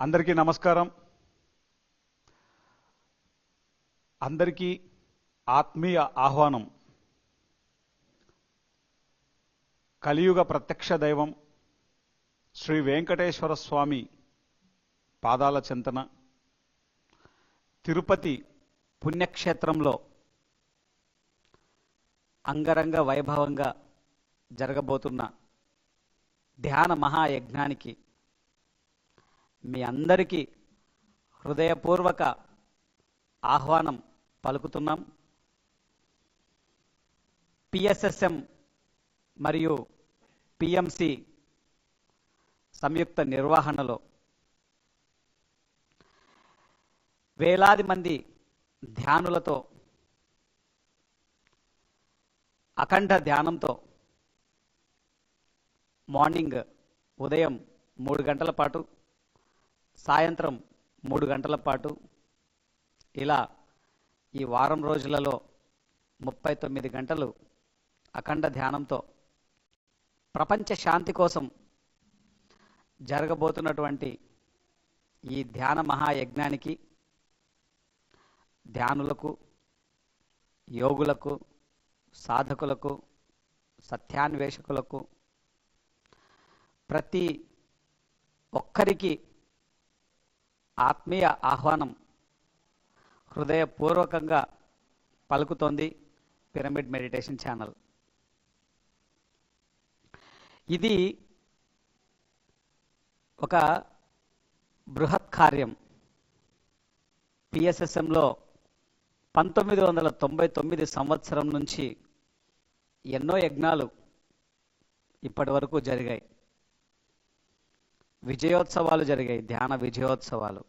అందరికీ నమస్కారం. అందరికీ ఆత్మీయ ఆహ్వానం. కలియుగ ప్రత్యక్ష దైవం శ్రీ వెంకటేశ్వర స్వామి పాదాల చింతన. తిరుపతి పుణ్యక్షేత్రంలో అంగరంగ వైభవంగా జరగబోతున్న ధ్యాన మహాయజ్ఞానికి మీ అందరికీ హృదయపూర్వక ఆహ్వానం పలుకుతున్నాం. పిఎస్ఎస్ఎం మరియు పిఎంసి సంయుక్త నిర్వహణలో వేలాది మంది ధ్యానులతో అఖండ ధ్యానంతో మార్నింగ్ ఉదయం మూడు గంటల పాటు సాయంత్రం మూడు గంటల పాటు ఇలా ఈ వారం రోజులలో ముప్పై తొమ్మిది గంటలు అఖండ ధ్యానంతో ప్రపంచ శాంతి కోసం జరగబోతున్నటువంటి ఈ ధ్యాన మహాయజ్ఞానికి ధ్యానులకు యోగులకు సాధకులకు సత్యాన్వేషకులకు ప్రతి ఒక్కరికి ఆత్మీయ ఆహ్వానం హృదయపూర్వకంగా పలుకుతోంది పిరమిడ్ మెడిటేషన్ ఛానల్. ఇది ఒక బృహత్ కార్యం. పిఎస్ఎస్ఎంలో పంతొమ్మిది వందల తొంభై తొమ్మిది సంవత్సరం నుంచి ఎన్నో యజ్ఞాలు ఇప్పటి వరకు జరిగాయి. విజయోత్సవాలు జరిగాయి ధ్యాన విజయోత్సవాలు.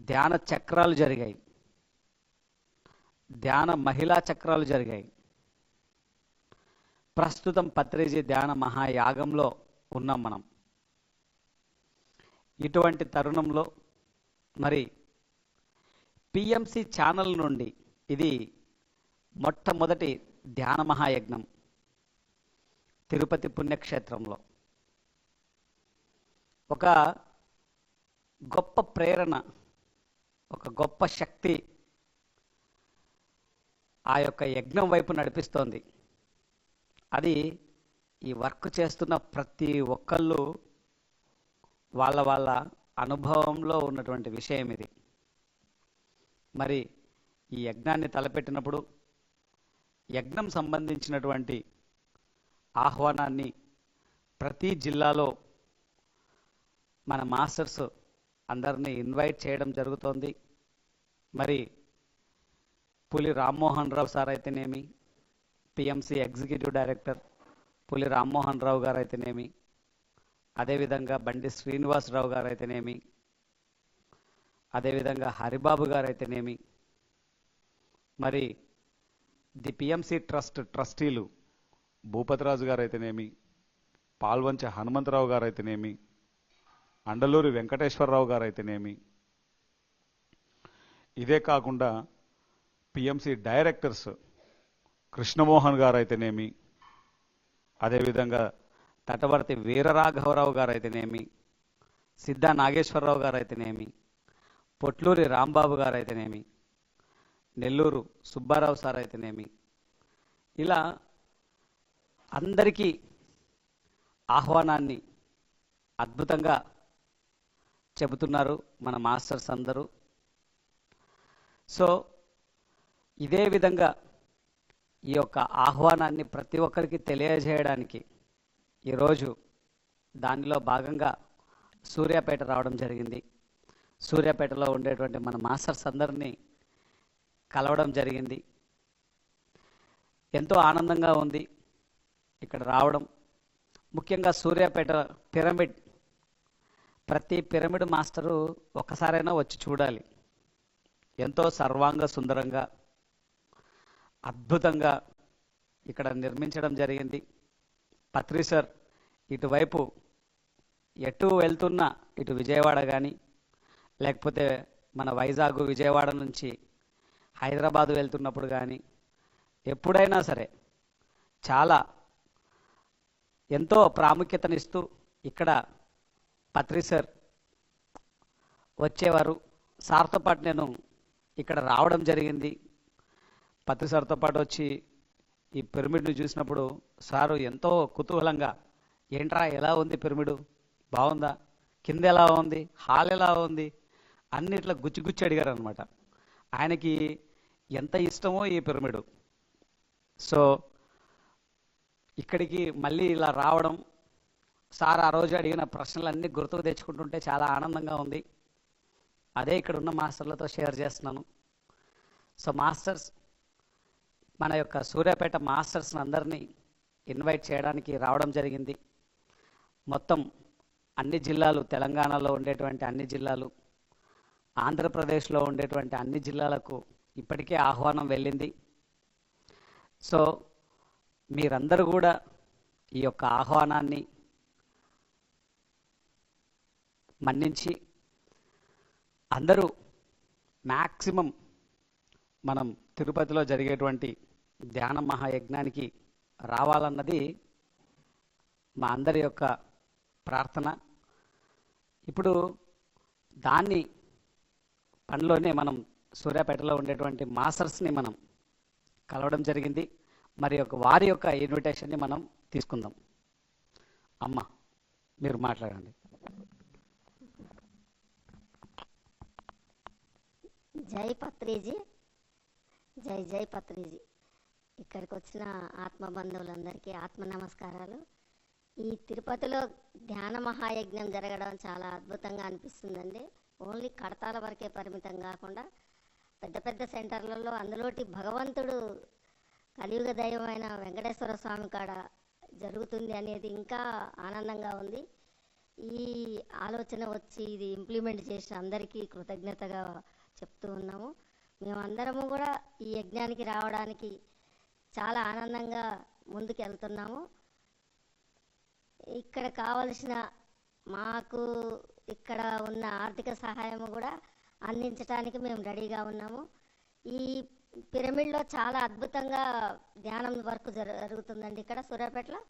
ధ్యాన చక్రాలు జరిగాయి. ధ్యాన మహిళా చక్రాలు జరిగాయి. ప్రస్తుతం పత్రిజీ ధ్యాన మహాయాగంలో ఉన్నాం మనం. ఇటువంటి తరుణంలో మరి పిఎంసి ఛానల్ నుండి ఇది మొట్టమొదటి ధ్యాన మహాయజ్ఞం తిరుపతి పుణ్యక్షేత్రంలో. ఒక గొప్ప ప్రేరణ ఒక గొప్ప శక్తి ఆ యొక్క యజ్ఞం వైపు నడిపిస్తోంది. అది ఈ వర్క్ చేస్తున్న ప్రతి ఒక్కళ్ళు వాళ్ళ వాళ్ళ అనుభవంలో ఉన్నటువంటి విషయం ఇది. మరి ఈ యజ్ఞాన్ని తలపెట్టినప్పుడు యజ్ఞం సంబంధించినటువంటి ఆహ్వానాన్ని ప్రతి జిల్లాలో మన మాస్టర్స్ అందరినీ ఇన్వైట్ చేయడం జరుగుతోంది. మరి పులి రామ్మోహన్ రావు సార్ అయితేనేమి PMC executive director Puli Rammohan Rao గారు అయితేనేమి అదేవిధంగా బండి శ్రీనివాసరావు గారు అయితేనేమి అదేవిధంగా హరిబాబు గారు అయితేనేమి మరి ది పిఎంసి ట్రస్ట్ ట్రస్టీలు భూపతిరాజు గారు అయితేనేమి పాల్వంచ హనుమంతరావు గారు అయితేనేమి అండలూరి వెంకటేశ్వరరావు గారు అయితేనేమి ఇదే కాకుండా పిఎంసి డైరెక్టర్స్ కృష్ణమోహన్ గారు అయితేనేమి అదేవిధంగా తటవర్తి వీరరాఘవరావు గారు అయితేనేమి సిద్ధా నాగేశ్వరరావు గారు అయితేనేమి పొట్లూరి రాంబాబు గారు అయితేనేమి నెల్లూరు సుబ్బారావు సార్ అయితేనేమి ఇలా అందరికీ ఆహ్వానాన్ని అద్భుతంగా చెబుతున్నారు మన మాస్టర్స్ అందరూ. సో ఇదే విధంగా ఈ యొక్క ఆహ్వానాన్ని ప్రతి ఒక్కరికి తెలియజేయడానికి ఈరోజు దానిలో భాగంగా సూర్యాపేట రావడం జరిగింది. సూర్యాపేటలో ఉండేటువంటి మన మాస్టర్స్ అందరినీ కలవడం జరిగింది. ఎంతో ఆనందంగా ఉంది ఇక్కడ రావడం. ముఖ్యంగా సూర్యాపేట పిరమిడ్ ప్రతి పిరమిడ్ మాస్టరు ఒక్కసారైనా వచ్చి చూడాలి. ఎంతో సర్వాంగ సుందరంగా అద్భుతంగా ఇక్కడ నిర్మించడం జరిగింది. పత్రిసర్ ఇటువైపు ఎటు వెళ్తున్నా ఇటు విజయవాడ కానీ లేకపోతే మన వైజాగ్ విజయవాడ నుంచి హైదరాబాద్ వెళ్తున్నప్పుడు కానీ ఎప్పుడైనా సరే చాలా ఎంతో ప్రాముఖ్యతనిస్తూ ఇక్కడ పత్రి సార్ వచ్చేవారు. సార్తో పాటు నేను ఇక్కడ రావడం జరిగింది. పత్రి సార్తో పాటు వచ్చి ఈ పిరమిడ్ను చూసినప్పుడు సారు ఎంతో కుతూహలంగా ఏంట్రా ఎలా ఉంది పిరమిడు? బాగుందా? కింద ఎలా ఉంది? హాల్ ఎలా ఉంది? అన్నిట్లా గుచ్చి గుచ్చి అడిగారు అనమాట ఆయనకి ఎంత ఇష్టమో ఈ పిరమిడు. సో ఇక్కడికి మళ్ళీ ఇలా రావడం సార్ ఆ రోజు అడిగిన ప్రశ్నలన్నీ గుర్తుకు తెచ్చుకుంటుంటే చాలా ఆనందంగా ఉంది. అదే ఇక్కడ ఉన్న మాస్టర్లతో షేర్ చేస్తున్నాను. సో మాస్టర్స్ మన యొక్క సూర్యాపేట మాస్టర్స్ని అందరినీ ఇన్వైట్ చేయడానికి రావడం జరిగింది. మొత్తం అన్ని జిల్లాలు తెలంగాణలో ఉండేటువంటి అన్ని జిల్లాలు ఆంధ్రప్రదేశ్లో ఉండేటువంటి అన్ని జిల్లాలకు ఇప్పటికే ఆహ్వానం వెళ్ళింది. సో మీరందరూ కూడా ఈ యొక్క ఆహ్వానాన్ని మన్నించి అందరూ మ్యాక్సిమం మనం తిరుపతిలో జరిగేటువంటి ధ్యాన మహాయజ్ఞానికి రావాలన్నది మా అందరి యొక్క ప్రార్థన. ఇప్పుడు దాన్ని పనిలోనే మనం సూర్యాపేటలో ఉండేటువంటి మాస్టర్స్ని మనం కలవడం జరిగింది. మరి యొక్క వారి యొక్క ఇన్విటేషన్ని మనం తీసుకుందాం. అమ్మ మీరు మాట్లాడండి. జై పత్రిజీ. జై జై పత్రిజీ. ఇక్కడికి వచ్చిన ఆత్మ బంధువులందరికీ ఆత్మ నమస్కారాలు. ఈ తిరుపతిలో ధ్యాన మహాయజ్ఞం జరగడం చాలా అద్భుతంగా అనిపిస్తుందండి. ఓన్లీ కడతాల వరకే పరిమితం కాకుండా పెద్ద పెద్ద సెంటర్లలో అందులోటి భగవంతుడు కలియుగ దైవమైన వెంకటేశ్వర స్వామి కాడ జరుగుతుంది అనేది ఇంకా ఆనందంగా ఉంది. ఈ ఆలోచన వచ్చి ఇది ఇంప్లిమెంట్ చేసిన అందరికీ కృతజ్ఞతగా చెప్తూ ఉన్నాము. మేమందరము కూడా ఈ యజ్ఞానికి రావడానికి చాలా ఆనందంగా ముందుకు వెళ్తున్నాము ఇక్కడ కావలసిన మాకు ఇక్కడ ఉన్న ఆర్థిక సహాయం కూడా అందించడానికి మేము రెడీగా ఉన్నాము. ఈ పిరమిడ్లో చాలా అద్భుతంగా ధ్యానం వర్క్ జరుగుతుందండి ఇక్కడ సూర్యాపేటలో.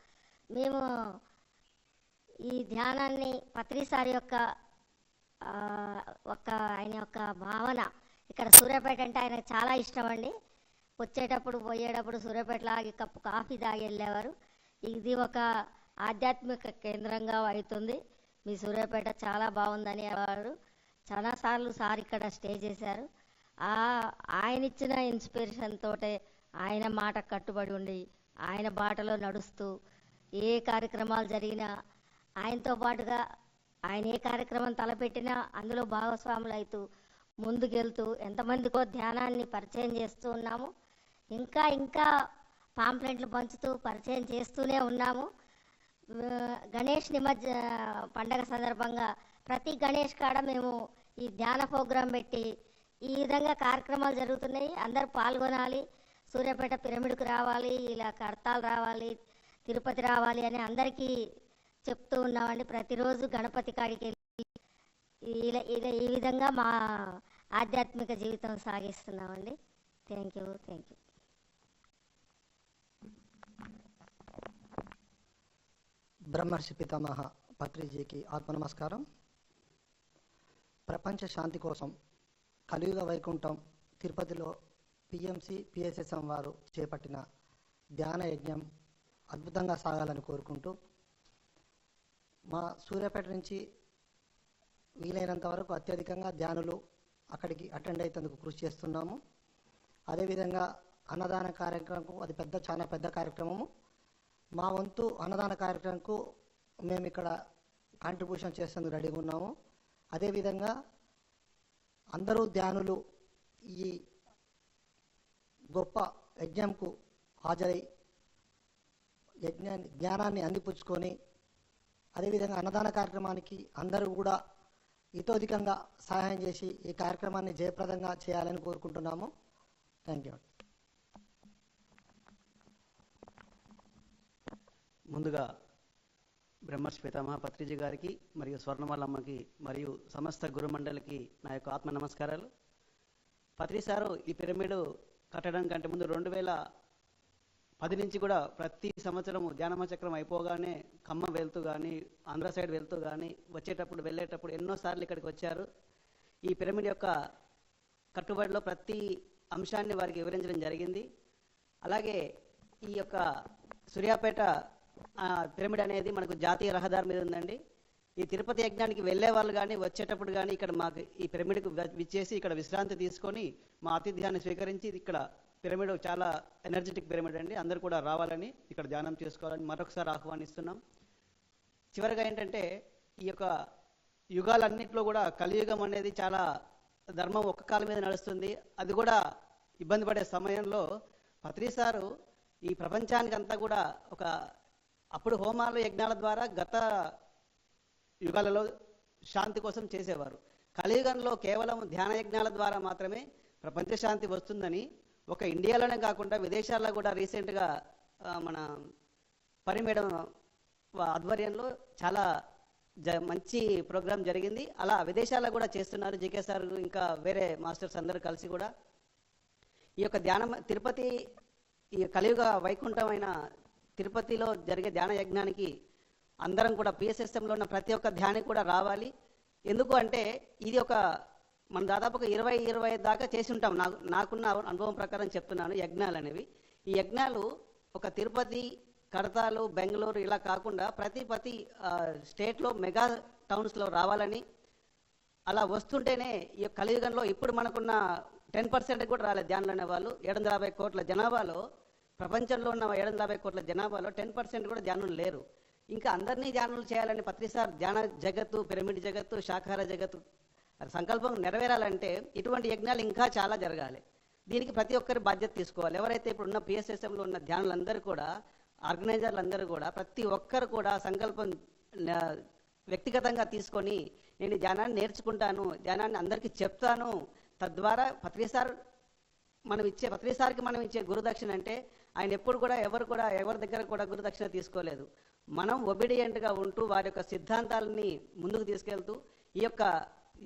మేము ఈ ధ్యానాన్ని పత్రిసారి యొక్క ఒక ఆయన యొక్క భావన. ఇక్కడ సూర్యాపేట అంటే ఆయనకు చాలా ఇష్టం అండి వచ్చేటప్పుడు పోయేటప్పుడు సూర్యాపేటలో లాగి కప్పు కాఫీ తాగి వెళ్ళేవారు. ఇది ఒక ఆధ్యాత్మిక కేంద్రంగా అవుతుంది. మీ సూర్యాపేట చాలా బాగుందని వారు చాలాసార్లు సార్ ఇక్కడ స్టే చేశారు. ఆ ఆయన ఇచ్చిన ఇన్స్పిరేషన్ తోటే ఆయన మాట కట్టుబడి ఉండి ఆయన బాటలో నడుస్తూ ఏ కార్యక్రమాలు జరిగినా ఆయనతో పాటుగా ఆయన ఏ కార్యక్రమం తలపెట్టినా అందులో భాగస్వాములు అవుతూ ముందుకెళ్తూ ఎంతమందికో ధ్యానాన్ని పరిచయం చేస్తూ ఉన్నాము. ఇంకా ఇంకా పాంప్లెంట్లు పంచుతూ పరిచయం చేస్తూనే ఉన్నాము. గణేష్ నిమజ్జ పండగ సందర్భంగా ప్రతి గణేష్ కాడ మేము ఈ ధ్యాన ప్రోగ్రాం పెట్టి ఈ విధంగా కార్యక్రమాలు జరుగుతున్నాయి. అందరూ పాల్గొనాలి. సూర్యాపేట పిరమిడ్కు రావాలి ఇలా కడతాలు రావాలి తిరుపతి రావాలి అని అందరికీ చెప్తూ ఉన్నామండి ప్రతిరోజు గణపతి కాడికి వెళ్ళి ఇలా ఇలా ఈ విధంగా మా ఆధ్యాత్మిక జీవితం సాగిస్తున్నామండి. Thank you thank you Brahmarshi Pitamaha పత్రిజీకి ఆత్మ నమస్కారం. ప్రపంచ శాంతి కోసం కలియుగ వైకుంఠం తిరుపతిలో పిఎంసి పిఎస్ఎస్ఎం వారు చేపట్టిన ధ్యాన యజ్ఞం అద్భుతంగా సాగాలని కోరుకుంటూ మా సూర్యాపేట నుంచి వీలైనంత వరకు అత్యధికంగా ధ్యానులు అక్కడికి అటెండ్ అయ్యేందుకు కృషి చేస్తున్నాము. అదేవిధంగా అన్నదాన కార్యక్రమం అది పెద్ద చాలా పెద్ద కార్యక్రమము. మా వంతు అన్నదాన కార్యక్రమంకు మేము ఇక్కడ కాంట్రిబ్యూషన్ చేసేందుకు రెడీగా ఉన్నాము. అదేవిధంగా అందరూ ధ్యానులు ఈ గొప్ప యజ్ఞంకు హాజరై యజ్ఞాన్ని జ్ఞానాన్ని అందిపుచ్చుకొని అదేవిధంగా అన్నదాన కార్యక్రమానికి అందరూ కూడా ఇతోధికంగా సహాయం చేసి ఈ కార్యక్రమాన్ని జయప్రదంగా చేయాలని కోరుకుంటున్నాము. థ్యాంక్ యూ ముందుగా బ్రహ్మర్షి పితామహ పత్రిజీ గారికి మరియు స్వర్ణమాలమ్మకి మరియు సమస్త గురుమండలికి నా యొక్క ఆత్మ నమస్కారాలు. పత్రి సారు ఈ పిరమిడ్ కట్టడం కంటే ముందు రెండు వేల పది నుంచి కూడా ప్రతి సంవత్సరము ధ్యానమ చక్రం అయిపోగానే ఖమ్మం వెళ్తూ కానీ ఆంధ్ర సైడ్ వెళ్తూ కానీ వచ్చేటప్పుడు వెళ్ళేటప్పుడు ఎన్నోసార్లు ఇక్కడికి వచ్చారు. ఈ పిరమిడ్ యొక్క కట్టుబడిలో ప్రతి అంశాన్ని వారికి వివరించడం జరిగింది. అలాగే ఈ యొక్క సూర్యాపేట పిరమిడ్ అనేది మనకు జాతీయ రహదారి మీద ఉందండి. ఈ తిరుపతి యజ్ఞానికి వెళ్ళే వాళ్ళు కానీ వచ్చేటప్పుడు కానీ ఇక్కడ మాకు ఈ పిరమిడ్కు విచ్చేసి ఇక్కడ విశ్రాంతి తీసుకొని మా ఆతిథ్యాన్ని స్వీకరించి ఇది ఇక్కడ పిరమిడ్ చాలా ఎనర్జెటిక్ పిరమిడ్ అండి. అందరూ కూడా రావాలని ఇక్కడ ధ్యానం చేసుకోవాలని మరొకసారి ఆహ్వానిస్తున్నాం. చివరిగా ఏంటంటే ఈ యొక్క యుగాలన్నింటిలో కూడా కలియుగం అనేది చాలా ధర్మం ఒక్క కాలం మీద నడుస్తుంది. అది కూడా ఇబ్బంది పడే సమయంలో పత్రి సారు ఈ ప్రపంచానికి అంతా కూడా ఒక అప్పుడు హోమాలు యజ్ఞాల ద్వారా గత యుగాలలో శాంతి కోసం చేసేవారు. కలియుగంలో కేవలం ధ్యాన యజ్ఞాల ద్వారా మాత్రమే ప్రపంచ శాంతి వస్తుందని ఒక ఇండియాలోనే కాకుండా విదేశాల్లో కూడా రీసెంట్గా మన పరి మేడం ఆధ్వర్యంలో చాలా జ మంచి ప్రోగ్రాం జరిగింది. అలా విదేశాల్లో కూడా చేస్తున్నారు జీకే సార్ ఇంకా వేరే మాస్టర్స్ అందరూ కలిసి కూడా. ఈ యొక్క ధ్యానం తిరుపతి ఈ కలియుగ వైకుంఠమైన తిరుపతిలో జరిగే ధ్యాన యజ్ఞానికి అందరం కూడా పిఎస్ఎస్ఎంలో ఉన్న ప్రతి ఒక్క ధ్యాని కూడా రావాలి. ఎందుకు అంటే ఇది ఒక మనం దాదాపు ఒక ఇరవై ఇరవై దాకా చేసి ఉంటాం. నాకు నాకున్న అనుభవం ప్రకారం చెప్తున్నాను యజ్ఞాలు అనేవి ఈ యజ్ఞాలు ఒక తిరుపతి కడతాలు బెంగళూరు ఇలా కాకుండా ప్రతి ప్రతి స్టేట్లో మెగా టౌన్స్లో రావాలని అలా వస్తుంటేనే ఈ కలియుగంలో ఇప్పుడు మనకున్న టెన్ పర్సెంట్ కూడా రాలేదు ధ్యానులు అనేవాళ్ళు ఏడు వందల యాభై కోట్ల జనాభాలో ప్రపంచంలో ఉన్న ఏడు వందల యాభై కోట్ల జనాభాలో టెన్ పర్సెంట్ కూడా ధ్యానులు లేరు. ఇంకా అందరినీ ధ్యానులు చేయాలని ప్రతిసారి ధ్యాన జగత్తు పిరమిడ్ జగత్తు శాఖాహార జగత్తు అది సంకల్పం నెరవేరాలంటే ఇటువంటి యజ్ఞాలు ఇంకా చాలా జరగాలి. దీనికి ప్రతి ఒక్కరి బాధ్యత తీసుకోవాలి. ఎవరైతే ఇప్పుడు ఉన్న పిఎస్ఎస్ఎంలో ఉన్న ధ్యానులందరూ కూడా ఆర్గనైజర్లు అందరూ కూడా ప్రతి ఒక్కరు కూడా సంకల్పం వ్యక్తిగతంగా తీసుకొని నేను ధ్యానాన్ని నేర్చుకుంటాను ధ్యానాన్ని అందరికీ చెప్తాను. తద్వారా పత్రిసార్ మనం ఇచ్చే పత్రిసారికి మనం ఇచ్చే గురుదక్షిణ అంటే ఆయన ఎప్పుడు కూడా ఎవరు కూడా ఎవరి దగ్గర కూడా గురుదక్షిణ తీసుకోలేదు. మనం ఒబిడియంట్గా ఉంటూ వారి యొక్క సిద్ధాంతాలని ముందుకు తీసుకెళ్తూ ఈ యొక్క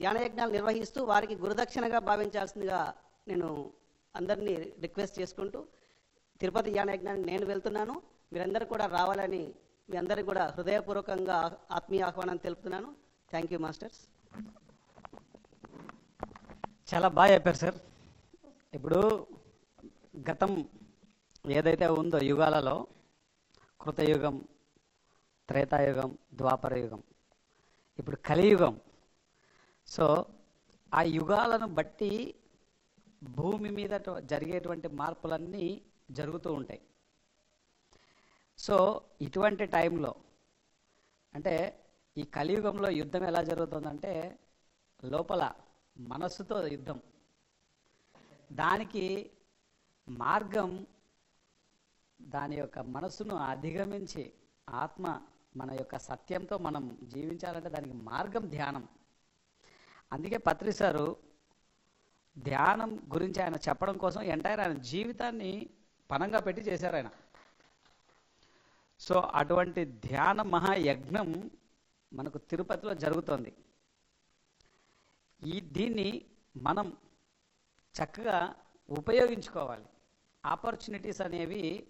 యానయజ్ఞాలు నిర్వహిస్తూ వారికి గురుదక్షిణగా భావించాల్సిందిగా నేను అందరినీ రిక్వెస్ట్ చేసుకుంటూ తిరుపతి ధ్యానయజ్ఞానికి నేను వెళ్తున్నాను. మీరందరూ కూడా రావాలని మీ అందరికీ కూడా హృదయపూర్వకంగా ఆత్మీయ ఆహ్వానం తెలుపుతున్నాను. థ్యాంక్ యూ మాస్టర్స్ చాలా బాగా చెప్పారు సార్. ఇప్పుడు గతం ఏదైతే ఉందో యుగాలలో కృతయుగం త్రేతాయుగం ద్వాపర యుగం ఇప్పుడు కలియుగం సో ఆ యుగాలను బట్టి భూమి మీద జరిగేటువంటి మార్పులన్నీ జరుగుతూ ఉంటాయి. సో ఇటువంటి టైంలో అంటే ఈ కలియుగంలో యుద్ధం ఎలా జరుగుతుందంటే లోపల మనస్సుతో యుద్ధం. దానికి మార్గం దాని యొక్క మనస్సును అధిగమించి ఆత్మ మన యొక్క సత్యంతో మనం జీవించాలంటే దానికి మార్గం ధ్యానం. అందుకే పత్రి సారు ధ్యానం గురించి ఆయన చెప్పడం కోసం ఎంటైర్ ఆయన జీవితాన్ని పనంగా పెట్టి చేశారు ఆయన. సో అటువంటి ధ్యాన మహాయజ్ఞం మనకు తిరుపతిలో జరుగుతోంది. ఈ దీన్ని మనం చక్కగా ఉపయోగించుకోవాలి. ఆపర్చునిటీస్ అనేవి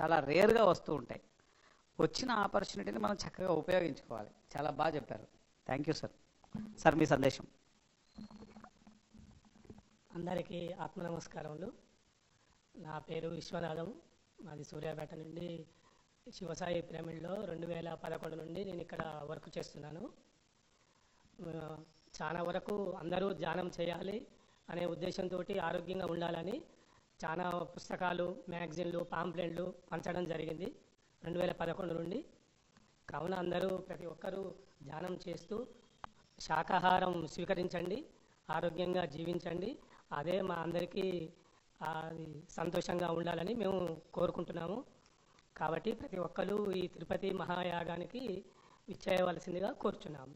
చాలా రేర్గా వస్తూ ఉంటాయి. వచ్చిన ఆపర్చునిటీని మనం చక్కగా ఉపయోగించుకోవాలి. చాలా బాగా చెప్పారు. Thank you sir. సార్ మీ సందేశం. అందరికీ ఆత్మ నమస్కారములు నా పేరు విశ్వనాథం. మాది సూర్యాపేట నుండి శివసాయి పిరమిడ్లో రెండు వేల పదకొండు నుండి నేను ఇక్కడ వర్క్ చేస్తున్నాను. చాలా వరకు అందరూ ధ్యానం చేయాలి అనే ఉద్దేశంతో ఆరోగ్యంగా ఉండాలని చాలా పుస్తకాలు మ్యాగజైన్లు పాంప్లెట్లు పంచడం జరిగింది రెండు వేల పదకొండు నుండి. కావున అందరూ ప్రతి ఒక్కరూ ధ్యానం చేస్తూ శాకాహారం స్వీకరించండి ఆరోగ్యంగా జీవించండి. అదే మా అందరికీ అది సంతోషంగా ఉండాలని మేము కోరుకుంటున్నాము. కాబట్టి ప్రతి ఒక్కరూ ఈ తిరుపతి మహాయాగానికి విచ్చేయవలసిందిగా కోరుచున్నాము.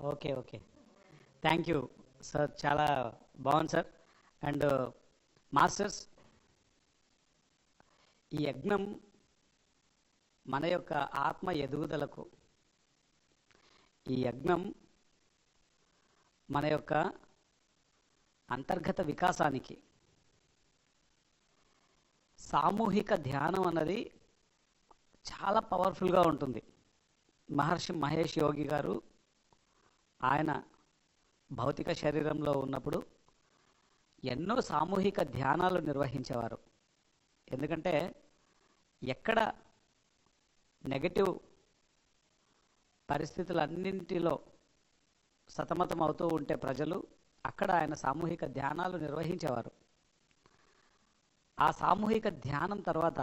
Okay okay. Thank you sir. చాలా బాగుంది సార్. అండ్ మాస్టర్స్ ఈ యజ్ఞం మన యొక్క ఆత్మ ఎదుగుదలకు ఈ యజ్ఞం మన యొక్క అంతర్గత వికాసానికి సామూహిక ధ్యానం అన్నది చాలా పవర్ఫుల్గా ఉంటుంది. మహర్షి మహేష్ యోగి గారు ఆయన భౌతిక శరీరంలో ఉన్నప్పుడు ఎన్నో సామూహిక ధ్యానాలు నిర్వహించేవారు. ఎందుకంటే ఎక్కడ నెగటివ్ పరిస్థితులన్నింటిలో సతమతం అవుతూ ఉంటే ప్రజలు అక్కడ ఆయన సామూహిక ధ్యానాలు నిర్వహించేవారు. ఆ సామూహిక ధ్యానం తర్వాత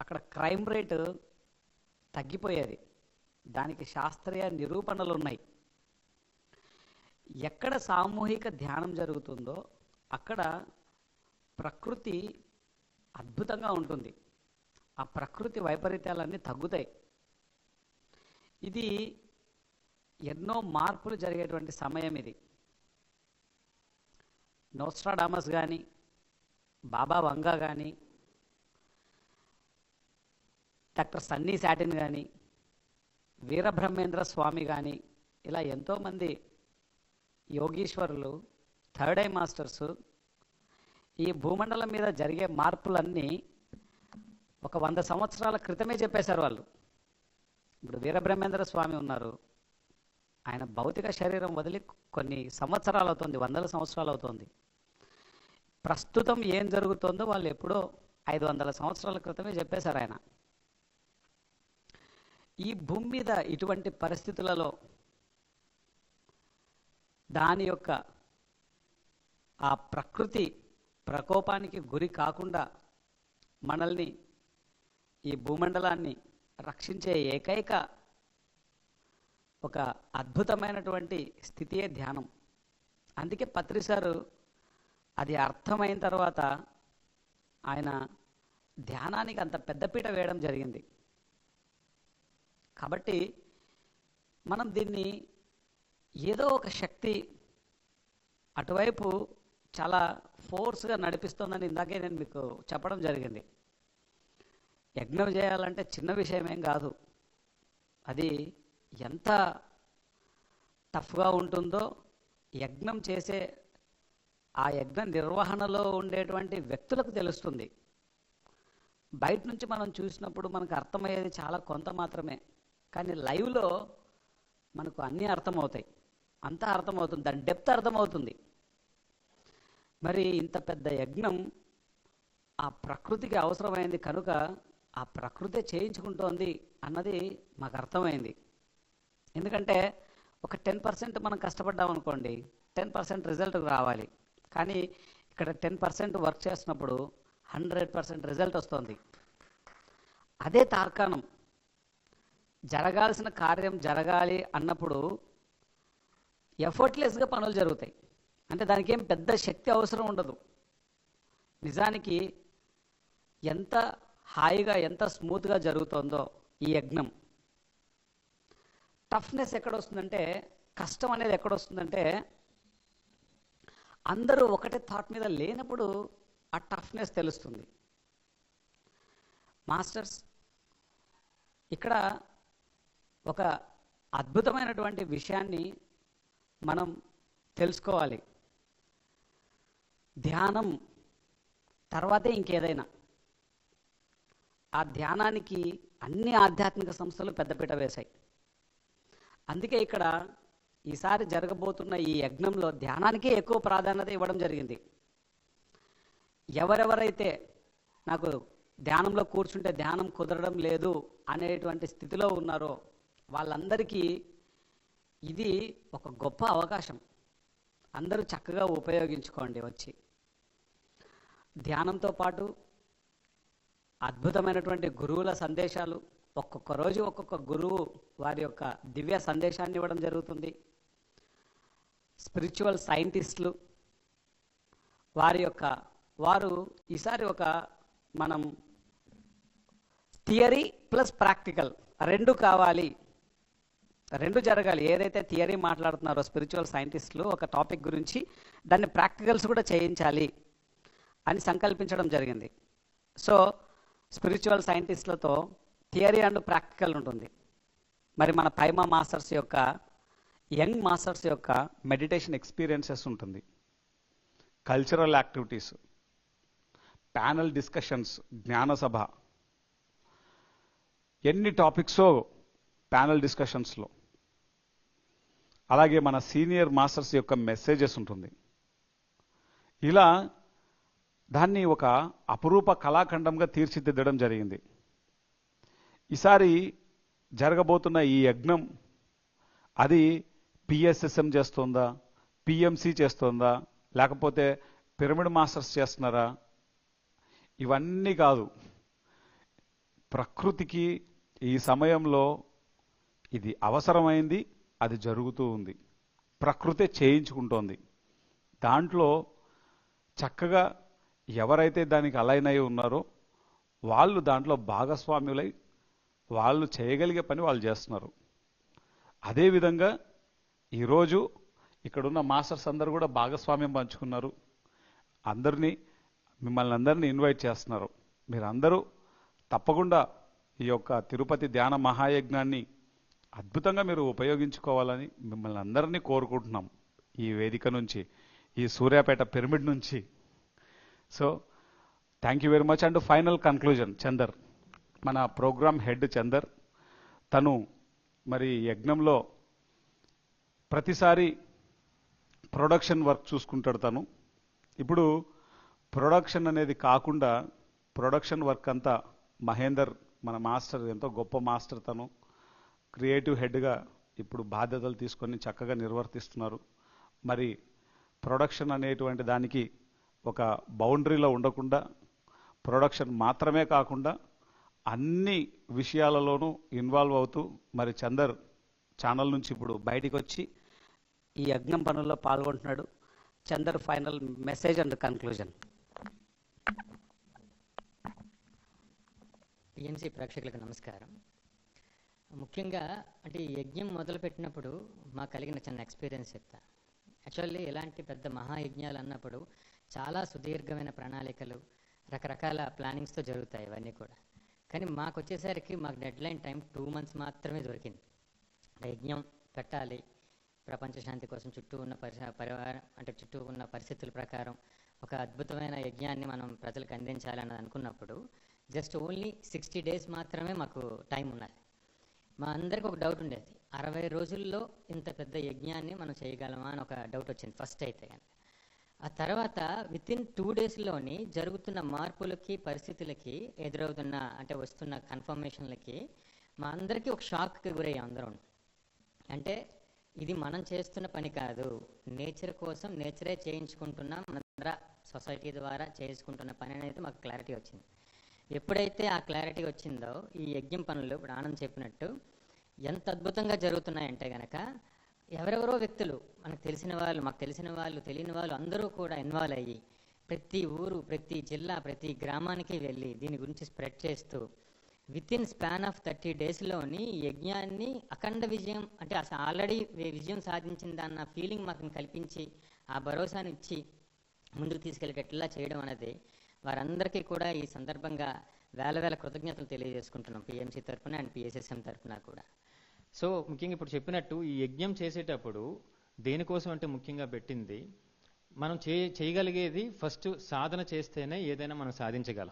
అక్కడ క్రైమ్ రేటు తగ్గిపోయేది. దానికి శాస్త్రీయ నిరూపణలు ఉన్నాయి ఎక్కడ సామూహిక ధ్యానం జరుగుతుందో అక్కడ ప్రకృతి అద్భుతంగా ఉంటుంది. ఆ ప్రకృతి వైపరీత్యాలన్నీ తగ్గుతాయి. ఇది ఎన్నో మార్పులు జరిగేటువంటి సమయం ఇది. నోస్ట్రాడామస్ కానీ బాబా వంగా కానీ డాక్టర్ సన్నీ శాటిన్ కానీ వీరబ్రహ్మేంద్ర స్వామి కానీ ఇలా ఎంతోమంది యోగీశ్వరులు థర్డ్ ఐ మాస్టర్సు ఈ భూమండలం మీద జరిగే మార్పులన్నీ ఒక వంద సంవత్సరాల క్రితమే చెప్పేశారు వాళ్ళు. ఇప్పుడు వీరబ్రహ్మేంద్ర స్వామి ఉన్నారు. ఆయన భౌతిక శరీరం వదిలి కొన్ని సంవత్సరాలు అవుతుంది వందల సంవత్సరాలు అవుతుంది. ప్రస్తుతం ఏం జరుగుతుందో వాళ్ళు ఎప్పుడో ఐదు వందల సంవత్సరాల క్రితమే చెప్పేశారు ఆయన. ఈ భూమి మీద ఇటువంటి పరిస్థితులలో దాని యొక్క ఆ ప్రకృతి ప్రకోపానికి గురి కాకుండా మనల్ని ఈ భూమండలాన్ని రక్షించే ఏకైక ఒక అద్భుతమైనటువంటి స్థితియే ధ్యానం. అందుకే పత్రి సారు అది అర్థమైన తర్వాత ఆయన ధ్యానానికి అంత పెద్దపీట వేయడం జరిగింది. కాబట్టి మనం దీన్ని ఏదో ఒక శక్తి అటువైపు చాలా ఫోర్స్గా నడిపిస్తోందని ఇందాకే నేను మీకు చెప్పడం జరిగింది. యజ్ఞం చేయాలంటే చిన్న విషయం ఏం కాదు. అది ఎంత టఫ్గా ఉంటుందో యజ్ఞం చేసే ఆ యజ్ఞ నిర్వహణలో ఉండేటువంటి వ్యక్తులకు తెలుస్తుంది. బయట నుంచి మనం చూసినప్పుడు మనకు అర్థమయ్యేది చాలా కొంత మాత్రమే. కానీ లైవ్లో మనకు అన్నీ అర్థమవుతాయి. అంతా అర్థమవుతుంది. దాని డెప్త్ అర్థమవుతుంది. మరి ఇంత పెద్ద యజ్ఞం ఆ ప్రకృతికి అవసరమైంది కనుక ఆ ప్రకృతి చేయించుకుంటోంది అన్నది మాకు అర్థమైంది. ఎందుకంటే ఒక టెన్ పర్సెంట్ మనం కష్టపడ్డాం అనుకోండి టెన్ పర్సెంట్ రిజల్ట్ రావాలి. కానీ ఇక్కడ టెన్ పర్సెంట్ వర్క్ చేసినప్పుడు హండ్రెడ్ పర్సెంట్ రిజల్ట్ వస్తుంది. అదే తార్కాణం. జరగాల్సిన కార్యం జరగాలి అన్నప్పుడు ఎఫర్ట్లెస్గా పనులు జరుగుతాయి. అంటే దానికి ఏం పెద్ద శక్తి అవసరం ఉండదు. నిజానికి ఎంత హాయిగా ఎంత స్మూత్గా జరుగుతుందో ఈ యజ్ఞం. టఫ్నెస్ ఎక్కడొస్తుందంటే కష్టం అనేది ఎక్కడొస్తుందంటే అందరూ ఒకటే థాట్ మీద లేనప్పుడు ఆ టఫ్నెస్ తెలుస్తుంది. మాస్టర్స్ ఇక్కడ ఒక అద్భుతమైనటువంటి విషయాన్ని మనం తెలుసుకోవాలి. ధ్యానం తర్వాతే ఇంకేదైనా. ఆ ధ్యానానికి అన్ని ఆధ్యాత్మిక సంస్థలు పెద్దపీట వేశాయి. అందుకే ఇక్కడ ఈసారి జరగబోతున్న ఈ యజ్ఞంలో ధ్యానానికే ఎక్కువ ప్రాధాన్యత ఇవ్వడం జరిగింది. ఎవరెవరైతే నాకు ధ్యానంలో కూర్చుంటే ధ్యానం కుదరడం లేదు అనేటువంటి స్థితిలో ఉన్నారో వాళ్ళందరికీ ఇది ఒక గొప్ప అవకాశం. అందరూ చక్కగా ఉపయోగించుకోండి వచ్చి. ధ్యానంతో పాటు అద్భుతమైనటువంటి గురువుల సందేశాలు. ఒక్కొక్క రోజు ఒక్కొక్క గురువు వారి యొక్క దివ్య సందేశాన్ని ఇవ్వడం జరుగుతుంది. స్పిరిచువల్ సైంటిస్టులు వారి యొక్క వారు ఈసారి ఒక మనం థియరీ ప్లస్ ప్రాక్టికల్ రెండు కావాలి. రెండు జరగాలి. ఏదైతే థియరీ మాట్లాడుతున్నారో స్పిరిచువల్ సైంటిస్టులు ఒక టాపిక్ గురించి దాన్ని ప్రాక్టికల్స్ కూడా చేయించాలి అని సంకల్పించడం జరిగింది. సో స్పిరిచువల్ సైంటిస్టులతో థియరీ అండ్ ప్రాక్టికల్ ఉంటుంది. మరి మన పైమా మాస్టర్స్ యొక్క యంగ్ మాస్టర్స్ యొక్క మెడిటేషన్ ఎక్స్పీరియన్సెస్ ఉంటుంది. కల్చరల్ యాక్టివిటీస్ ప్యానల్ డిస్కషన్స్ జ్ఞానసభ ఎన్ని టాపిక్సో ప్యానల్ డిస్కషన్స్లో. అలాగే మన సీనియర్ మాస్టర్స్ యొక్క మెసేజెస్ ఉంటుంది. ఇలా దాన్ని ఒక అపురూప కళాఖండంగా తీర్చిదిద్దడం జరిగింది. ఈసారి జరగబోతున్న ఈ యజ్ఞం అది పిఎస్ఎస్ఎం చేస్తుందా పిఎంసి చేస్తుందా లేకపోతే పిరమిడ్ మాస్టర్స్ చేస్తున్నారా ఇవన్నీ కాదు. ప్రకృతికి ఈ సమయంలో ఇది అవసరమైంది అది జరుగుతూ ఉంది. ప్రకృతే చేయించుకుంటోంది. దాంట్లో చక్కగా ఎవరైతే దానికి అలైన్ అయి ఉన్నారో వాళ్ళు దాంట్లో భాగస్వామ్యులై వాళ్ళు చేయగలిగే పని వాళ్ళు చేస్తున్నారు. అదేవిధంగా ఈరోజు ఇక్కడున్న మాస్టర్స్ అందరూ కూడా భాగస్వామ్యం పంచుకున్నారు. అందరినీ మిమ్మల్ని అందరినీ ఇన్వైట్ చేస్తున్నారు. మీరందరూ తప్పకుండా ఈ యొక్క తిరుపతి ధ్యాన మహాయజ్ఞాన్ని అద్భుతంగా మీరు ఉపయోగించుకోవాలని మిమ్మల్ని అందరినీ కోరుకుంటున్నాం. ఈ వేదిక నుంచి ఈ సూర్యాపేట పిరమిడ్ నుంచి so thank you very much and final conclusion Chandar మన ప్రోగ్రామ్ హెడ్ చందర్ తను మరి యజ్ఞంలో ప్రతిసారి ప్రొడక్షన్ వర్క్ చూసుకుంటాడు తను. ఇప్పుడు ప్రొడక్షన్ అనేది కాకుండా ప్రొడక్షన్ వర్క్ అంతా మహేందర్ మన మాస్టర్ ఎంతో గొప్ప మాస్టర్ తను. క్రియేటివ్ హెడ్గా ఇప్పుడు బాధ్యతలు తీసుకొని చక్కగా నిర్వర్తిస్తున్నారు. మరి ప్రొడక్షన్ అనేటువంటి దానికి ఒక బౌండరీలో ఉండకుండా ప్రొడక్షన్ మాత్రమే కాకుండా అన్ని విషయాలలోనూ ఇన్వాల్వ్ అవుతూ మరి చందర్ ఛానల్ నుంచి ఇప్పుడు బయటికి వచ్చి ఈ యజ్ఞం పనుల్లో పాల్గొంటున్నాడు. Chandar final message and conclusion. TMC ప్రేక్షకులకు నమస్కారం. ముఖ్యంగా అంటే ఈ యజ్ఞం మొదలుపెట్టినప్పుడు మాకు కలిగిన చిన్న ఎక్స్పీరియన్స్ చెప్తా. యాక్చువల్లీ ఇలాంటి పెద్ద మహాయజ్ఞాలు అన్నప్పుడు చాలా సుదీర్ఘమైన ప్రణాళికలు రకరకాల ప్లానింగ్స్తో జరుగుతాయి ఇవన్నీ కూడా. కానీ మాకు వచ్చేసరికి మాకు deadline time two months మాత్రమే దొరికింది. యజ్ఞం పెట్టాలి. ప్రపంచ శాంతి కోసం చుట్టూ ఉన్న పరిస పరివారం అంటే చుట్టూ ఉన్న పరిస్థితుల ప్రకారం ఒక అద్భుతమైన యజ్ఞాన్ని మనం ప్రజలకు అందించాలని అనుకున్నప్పుడు జస్ట్ ఓన్లీ సిక్స్టీ డేస్ మాత్రమే మాకు టైం ఉన్నది. మా అందరికి ఒక డౌట్ ఉండేది. అరవై రోజుల్లో ఇంత పెద్ద యజ్ఞాన్ని మనం చేయగలమా అని ఒక డౌట్ వచ్చింది ఫస్ట్ అయితే కనుక ఆ తర్వాత విత్ ఇన్ టూ డేస్లోని జరుగుతున్న మార్పులకి పరిస్థితులకి ఎదురవుతున్న అంటే వస్తున్న కన్ఫర్మేషన్లకి మా అందరికీ ఒక షాక్కి గురయ్యాం అందరం. అంటే ఇది మనం చేస్తున్న పని కాదు. నేచర్ కోసం నేచరే చేయించుకుంటున్న మన సొసైటీ ద్వారా చేసుకుంటున్న పని అనేది మాకు క్లారిటీ వచ్చింది. ఎప్పుడైతే ఆ క్లారిటీ వచ్చిందో ఈ యజ్ఞం పనులు ఇప్పుడు ఆనంద్ చెప్పినట్టు ఎంత అద్భుతంగా జరుగుతున్నాయంటే కనుక ఎవరెవరో వ్యక్తులు మనకు తెలిసిన వాళ్ళు మాకు తెలిసిన వాళ్ళు తెలియని వాళ్ళు అందరూ కూడా ఇన్వాల్వ్ అయ్యి ప్రతి ఊరు ప్రతి జిల్లా ప్రతి గ్రామానికి వెళ్ళి దీని గురించి స్ప్రెడ్ చేస్తూ within span of thirty డేస్లోని యజ్ఞాన్ని అఖండ విజయం అంటే అసలు ఆల్రెడీ విజయం సాధించిందన్న ఫీలింగ్ మాకు కల్పించి ఆ భరోసాని ఇచ్చి ముందుకు తీసుకెళ్ళేటట్లా చేయడం అనేది వారందరికీ కూడా ఈ సందర్భంగా వేల వేల కృతజ్ఞతలు తెలియజేసుకుంటున్నాం. పిఎంసీ తరఫున అండ్ పిఎస్ఎస్ఎం తరఫున కూడా. సో ముఖ్యంగా ఇప్పుడు చెప్పినట్టు ఈ యజ్ఞం చేసేటప్పుడు దేనికోసం అంటే ముఖ్యంగా పెట్టింది మనం చే చేయగలిగేది ఫస్ట్ సాధన చేస్తేనే ఏదైనా మనం సాధించగలం.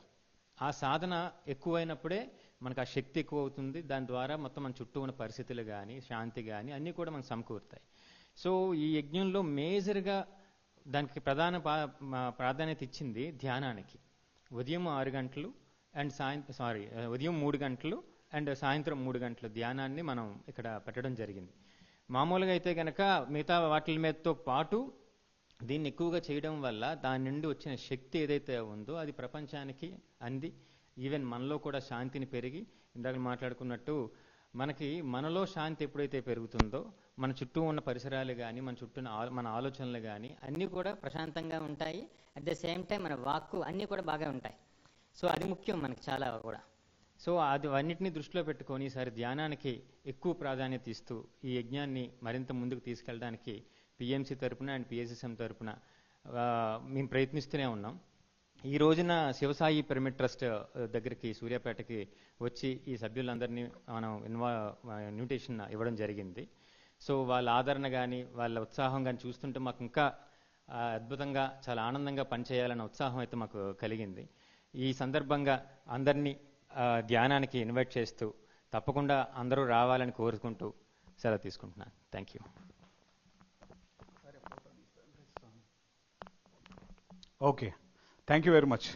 ఆ సాధన ఎక్కువైనప్పుడే మనకు ఆ శక్తి ఎక్కువ అవుతుంది దాని ద్వారా మొత్తం మన చుట్టూ ఉన్న పరిస్థితులు కానీ శాంతి కానీ అన్నీ కూడా మనకు సమకూరుతాయి. సో ఈ యజ్ఞంలో మేజర్గా దానికి ప్రధాన పా- మా- ప్రాధాన్యత ఇచ్చింది ధ్యానానికి. ఉదయం ఆరు గంటలు అండ్ సాయంత్రం సారీ ఉదయం మూడు గంటలు అండ్ సాయంత్రం మూడు గంటల ధ్యానాన్ని మనం ఇక్కడ పెట్టడం జరిగింది. మామూలుగా అయితే కనుక మిగతా వాటి మీదతో పాటు దీన్ని ఎక్కువగా చేయడం వల్ల దాని నుండి వచ్చిన శక్తి ఏదైతే ఉందో అది ప్రపంచానికి అంది. ఈవెన్ మనలో కూడా శాంతిని పెరిగి ఇందాక మాట్లాడుకున్నట్టు మనకి మనలో శాంతి ఎప్పుడైతే పెరుగుతుందో మన చుట్టూ ఉన్న పరిసరాలు కానీ మన చుట్టూ మన ఆలోచనలు కానీ అన్నీ కూడా ప్రశాంతంగా ఉంటాయి. అట్ ద సేమ్ టైం మన వాక్కు అన్నీ కూడా బాగా ఉంటాయి. సో అది ముఖ్యం మనకి చాలా కూడా. సో అది అన్నిటిని దృష్టిలో పెట్టుకొని ఈసారి ధ్యానానికి ఎక్కువ ప్రాధాన్యత ఇస్తూ ఈ యజ్ఞాన్ని మరింత ముందుకు తీసుకెళ్ళడానికి పిఎంసి తరపున అండ్ పిఎస్ఎస్ఎం తరపున మేము ప్రయత్నిస్తూనే ఉన్నాం. ఈ రోజున శివసాయి పిరమిడ్ ట్రస్ట్ దగ్గరికి సూర్యాపేటకి వచ్చి ఈ సభ్యులందరినీ మనం ఇన్వా ఇన్విటేషన్ ఇవ్వడం జరిగింది. సో వాళ్ళ ఆదరణ కానీ వాళ్ళ ఉత్సాహం కానీ చూస్తుంటే మాకు ఇంకా అద్భుతంగా చాలా ఆనందంగా పనిచేయాలన్న ఉత్సాహం అయితే మాకు కలిగింది. ఈ సందర్భంగా అందరినీ ధ్యానానికి ఇన్వైట్ చేస్తూ తప్పకుండా అందరూ రావాలని కోరుకుంటూ సెలవు తీసుకుంటున్నాను. Thank you okay thank you very much